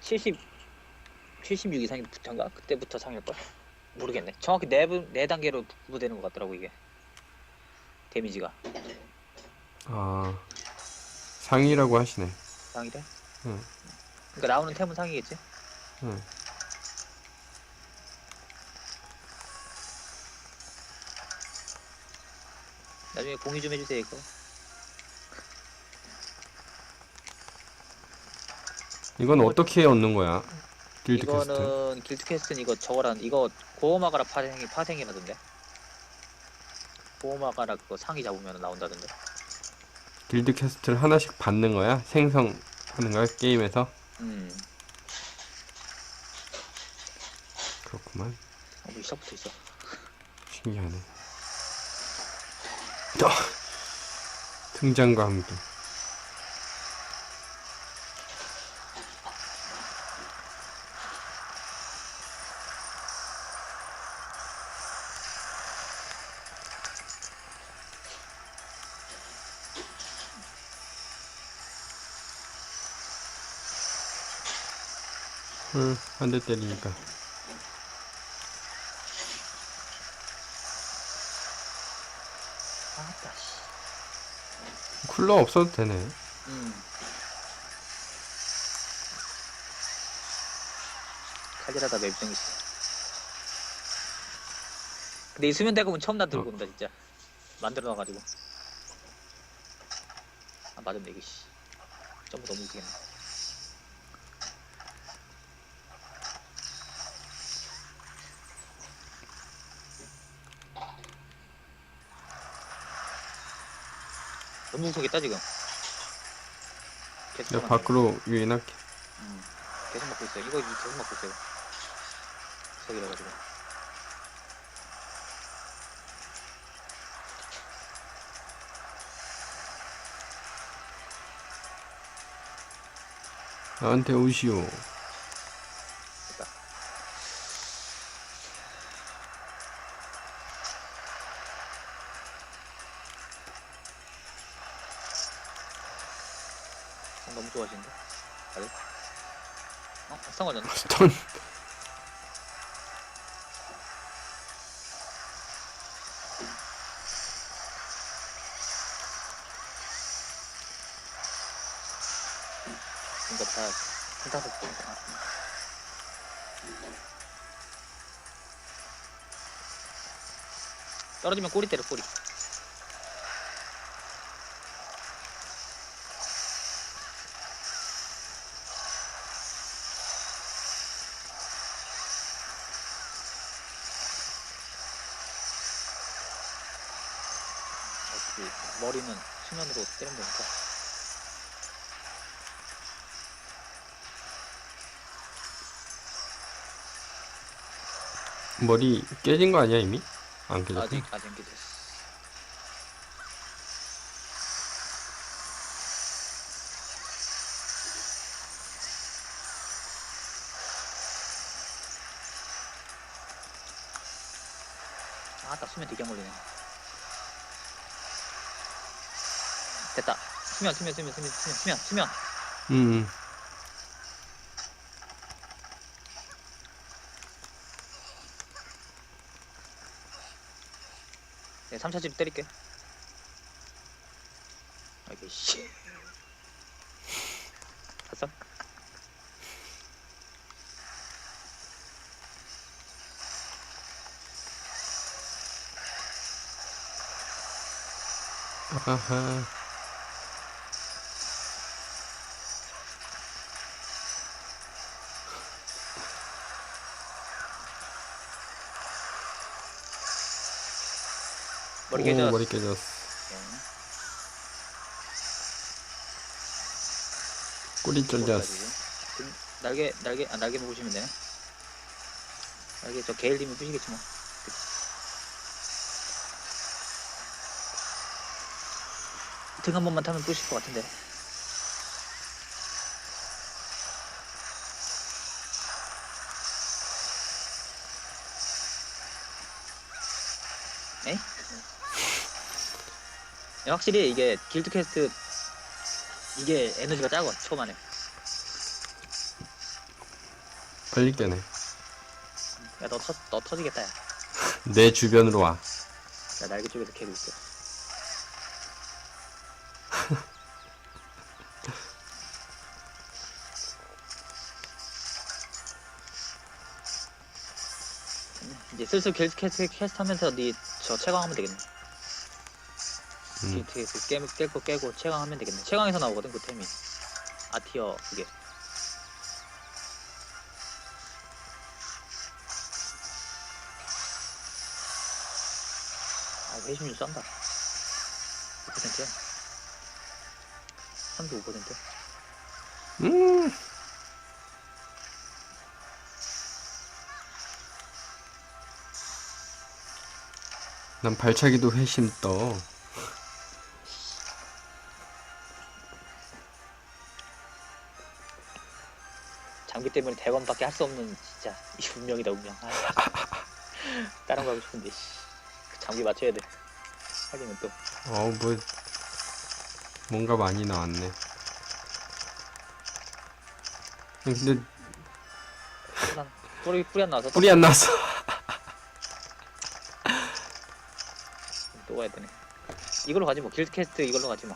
70 76 이상이 부터인가? 그때부터 상일 걸? 모르겠네. 정확히 네, 분- 네 단계로 구분되는 것 같더라고 이게. 데미지가. 아 상이라고 하시네. 상이래? 응. 그러니까 나오는 템은 상이겠지? 응. 나중에 공유 좀 해주세요 이거 이건 어떻게 얻는 거야? 길드 퀘스트. 이거는 길드 퀘스트는 이거 저거란 이거 고어마가라 파생이 파생이라던데 고어마가라 그거 상이 잡으면 나온다던데 길드 퀘스트를 하나씩 받는 거야? 생성하는 거야? 게임에서? 음 그렇구만. 어, 뭐 시작부터 있어 신기하네. 또 등장과 함께. 응, 한 대 때리니까. 아따 씨 쿨러 없어도 되네. 음. 칼질하다 맵병 있어. 근데 이 수면 대검은 처음 나 들고 어. 온다 진짜. 만들어 놔가지고. 아 맞았네 이게 씨. 점프 너무 웃기겠네. 너무 무섭겠다 지금. 계속 내가 밖으로 유인할게. 음, 계속 먹고 있어요. 이거 계속 먹고 있어요. 석이라 가지고. 나한테 오시오. 너무 좋아하시는데? 다들? 어? 이거 다 한타석 보니까. 떨어지면 꼬리 때려 꼬리. 어차피 머리는 수면으로 때리면 되니까. 머리 깨진 거 아니야 이미? 안 깨졌어? 아직 아직 안 됐어. 아따 수면 되게 안 걸리네. 됐다. 수면 수면 수면 수면 수면 수면 수면. 응. 네, 3차 집 때릴게. 아이고 씨. 봤어? 아하. 머리 오, 깨져. 머리 깨졌어. 꼬리 쫄졌어. 날개 날개 아 날개 보시면 되네. 날개 저 게일님이 부시겠지 뭐. 등 한 번만 타면 부실 것 같은데. 확실히 이게 길드 퀘스트 이게 에너지가 작아 초반에 깨네. 야너 터, 너 터지겠다 야. 내 주변으로 와. 야 날개 쪽에서 캐고 있어. 이제 슬슬 퀘스트, 퀘스트, 퀘스트 하면서 니저 채광하면 되겠네. 음. 퀘스트 깨, 깰거 깨고 채광하면 되겠네. 채광에서 나오거든 그 템이. 아티어 그게. 아 회심률 싼다. 5%야. 35%. 음. 난 발차기도 회심 떠. 장비 때문에 대관밖에 할 수 없는 진짜 이 운명이다 운명. 아, 다른 거 하고 싶은데 씨. 그 장비 맞춰야 돼. 하기는 또 어, 뭐, 뭔가 많이 나왔네. 근데 난 뿌리 뿌리 안 나와서 뿔이 안 났어. 또 가야 되네. 이걸로 가지 뭐 길드 캐스트 이걸로 가지 뭐.